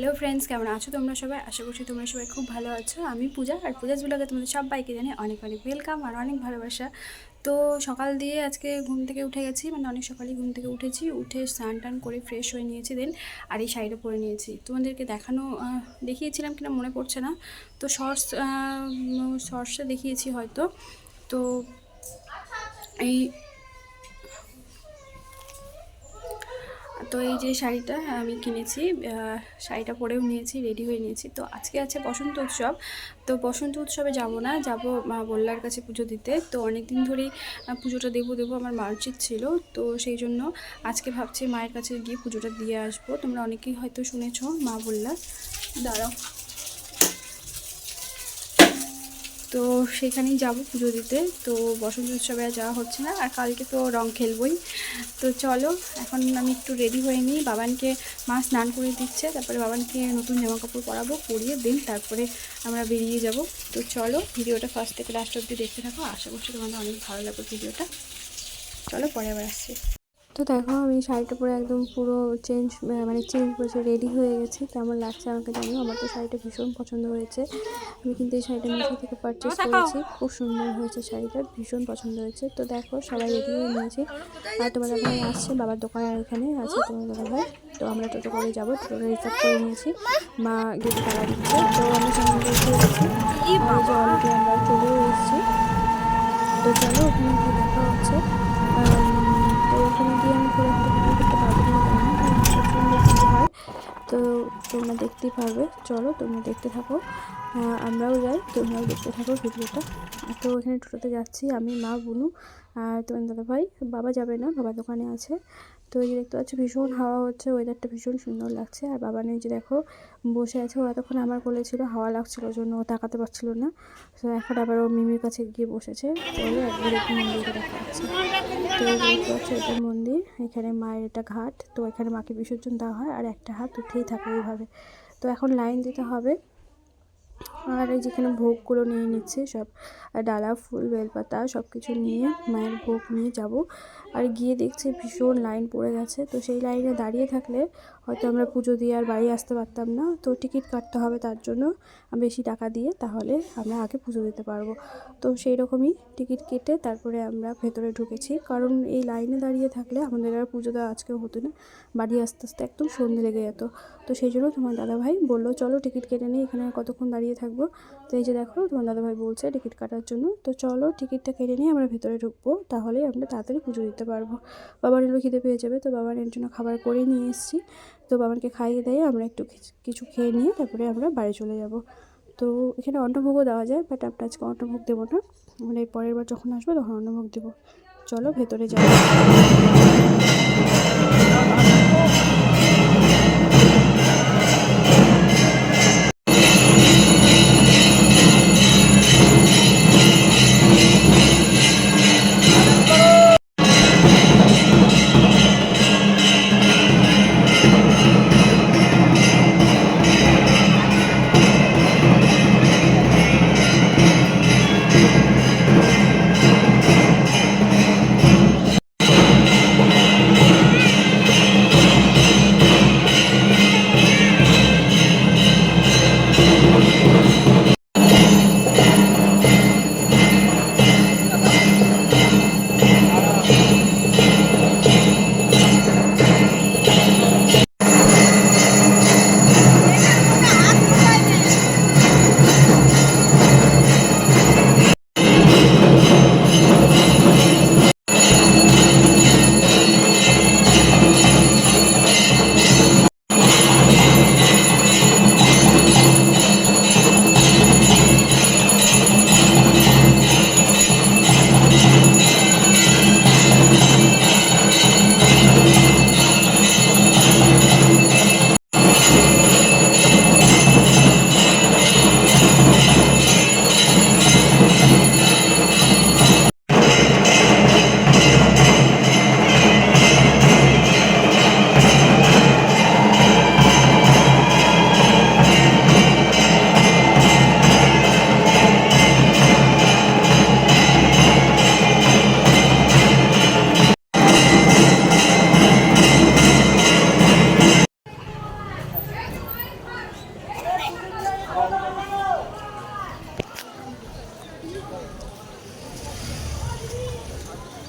Hello friends কেমন আছো তোমরা সবাই? আশা করছি তোমরা সবাই খুব ভালো আছো। আমি পূজা আর পূজাজ ব্লগে তোমাদের সবাইকে জানি অনেক অনেক ওয়েলকাম আর অনেক ভালোবাসা। তো সকাল দিয়ে আজকে ঘুম থেকে উঠে গেছি মানে অনেক সকালেই ঘুম থেকে উঠেছি, উঠে স্নান টান করে ফ্রেশ হয়ে নিয়েছি দেন আর এই শাড়িটা পরে নিয়েছি। তোমাদেরকে দেখানো দেখিয়েছিলাম কিনা মনে পড়ছে না। তো শর্টস শর্টসে দেখিয়েছি হয়তো। তো এই তো এই যে শাড়িটা আমি কিনেছি শাড়িটা পরেও নিয়েছি রেডি হয়ে নিয়েছি। তো আজকে আছে বসন্ত উৎসব। তো বসন্ত উৎসবে যাব না, যাব মা বললার কাছে পুজো দিতে। তো অনেক দিন ধরেই পুজোটা দেবো দেবো আমার মা ছিল। তো সেই জন্য আজকে ভাবছি মায়ের কাছে গিয়ে পুজোটা দিয়ে আসব। তোমরা অনেকেই হয়তো শুনেছ মা বললা দাঁড়াও। তো সেখানেই যাব পুজো দিতে। তো বসন্ত উৎসবে যাওয়া হচ্ছে না। আর কালকে তো রং খেলবই। তো চলো, এখন আমি একটু রেডি হয়ে নিই। বাবানকে, মা স্নান করে দিচ্ছে। তারপরে বাবানকে নতুন জামা কাপড় পরাবো, পরিয়ে দিন। তারপরে আমরা বেরিয়ে যাব। তো চলো, ভিডিওটা ফার্স্ট থেকে লাস্ট অবধি দেখতে থাকো। আশা করছি তোমাদের অনেক ভালো লাগবে ভিডিওটা। চলো, পরে আবার আসছি। তো দেখো আমি শাড়িটা পরে একদম পুরো চেঞ্জ মানে চেঞ্জ করেছে রেডি হয়ে গেছি। কেমন লাগছে আমাকে জানো আমার তো শাড়িটা ভীষণ পছন্দ হয়েছে। আমি কিন্তু এই শাড়িটা মিশো থেকে পারচেস করেছি। খুব সুন্দর হয়েছে শাড়িটা ভীষণ পছন্দ হয়েছে। তো দেখো সবাই রেডি হয়ে নিয়েছি। আর তোমার ভাই আসছে বাবার দোকানের এখানে আছে তোমার দাদা ভাই। তো আমরা টোটো করে যাব টোটো রিজার্ভ করে নিয়েছি। মা গেটে তারা দিচ্ছে। তো আমি সঙ্গে আর এই আমরা চলেও এসেছি। তো চলো ওখানে দেখা হচ্ছে আম, তো ওখানে গিয়ে আমি খুব একটা ভিডিও করতে পারব না জানি না, কারণ প্রচণ্ড ভিড় হয় তো তোমরা দেখতেই পারবে। চলো তোমরা দেখতে থাকো। আমরাও যাই। তোমরাও দেখতে থাকো ভিডিওটা। তো ওখানে টোটোতে যাচ্ছি আমি, মা, বুনু আর তোমার দাদা ভাই বাবা যাবে না, বাবা দোকানে আছে। তো এই যে দেখতে পাচ্ছ, ভীষণ হাওয়া হচ্ছে ওয়েদারটা ভীষণ সুন্দর লাগছে। আর বাবা নেই যে দেখো, বসে আছে। ও এতক্ষণ আমার কোলে ছিল, হাওয়া লাগছিল, ওই জন্য ও তাকাতে পারছিল না। তো এখন আবার ও মিমির কাছে গিয়ে বসেছে। ওই একবার একটু মন্দিরটা দেখা যাচ্ছে। তো দেখতে পাচ্ছ, এটা মন্দির। এখানে মায়ের এটা ঘাট। তো এখানে মাকে বিসর্জন দেওয়া হয়, আর একটা হাত উঠেই থাকে এইভাবে। তো এখন লাইন দিতে হবে। আর এই যেখানে ভোগগুলো নিয়ে নিচ্ছে সব ডালা, ফুল, বেলপাতা সব কিছু নিয়ে মায়ের ভোগ নিয়ে যাব। আর গিয়ে দেখছি ভীষণ লাইন পড়ে গেছে, তো সেই লাইনে দাঁড়িয়ে থাকলে হয়তো আমরা পুজো দিয়ে আর বাড়ি আসতে পারতাম না। তো টিকিট কাটতে হবে তার জন্য বেশি টাকা দিয়ে, তাহলে আমরা আগে পুজো দিতে পারব। তো সেই রকমই টিকিট কেটে তারপরে আমরা ভেতরে ঢুকেছি, কারণ এই লাইনে দাঁড়িয়ে থাকলে আমাদের আর পুজো দেওয়া আজকেও হতো না, বাড়ি আস্তে আস্তে একদম সন্ধে লেগে যেত। তো সেই জন্য তোমার দাদাভাই বলল, চলো টিকিট কেটে নিই, এখানে কতক্ষণ দাঁড়িয়ে থাকব। তো এই যে দেখো, তোমার দাদাভাই বলছে টিকিট কাটার জন্য। তো চলো টিকিটটা কেটে নিয়ে আমরা ভেতরে ঢুকবো, তাহলেই আমরা তাড়াতাড়ি পুজো দিতে পারব। বাবার এলো খিদে পেয়ে যাবে, তো বাবার এর জন্য খাবার করে নিয়ে এসেছি। তো বাবাকে খাইয়ে দিয়ে আমরা একটু কিছু- খেয়ে নিয়ে তারপরে আমরা বাড়ি চলে যাব। তো এখানে অন্নভোগও দেওয়া যায় বাট আমরা আজকে অন্নভোগ দেবো না। আমরা এই পরের বার যখন আসব তখন অন্নভোগ দেবো। চলো ভেতরে যাই।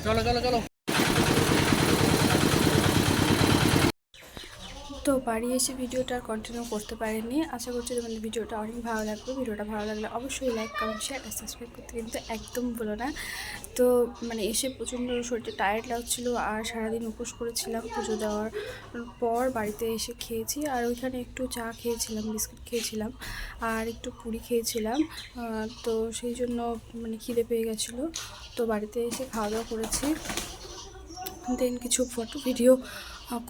Cholo, cholo, cholo. তো বাড়ি এসে ভিডিওটা কন্টিনিউ করতে পারিনি। আশা করছি তোমাদের ভিডিওটা অনেক ভালো লাগবে। ভিডিওটা ভালো লাগলে অবশ্যই লাইক কমেন্ট শেয়ার আর সাবস্ক্রাইব করতে কিন্তু একদম ভুলো না। তো মানে এসে প্রচণ্ড শরীরটা টায়ার্ড লাগছিল আর সারাদিন উপোস করেছিলাম পুজো দেওয়ার পর বাড়িতে এসে খেয়েছি। আর ওইখানে একটু চা খেয়েছিলাম, বিস্কুট খেয়েছিলাম আর একটু পুরি খেয়েছিলাম। তো সেই জন্য মানে খিদে পেয়ে গেছিল। তো বাড়িতে এসে খাওয়া দাওয়া করেছি। দেন কিছু ফটো ভিডিও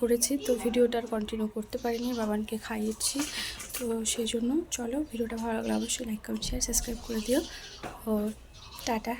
করেছি, তো ভিডিওটা আর কন্টিনিউ করতে পারিনি, বাবানকে খাইয়েছি, তো সেই জন্য চলো ভিডিওটা ভালো লাগলে অবশ্যই লাইক কমেন্ট শেয়ার সাবস্ক্রাইব করে দিও। ও, টাটা।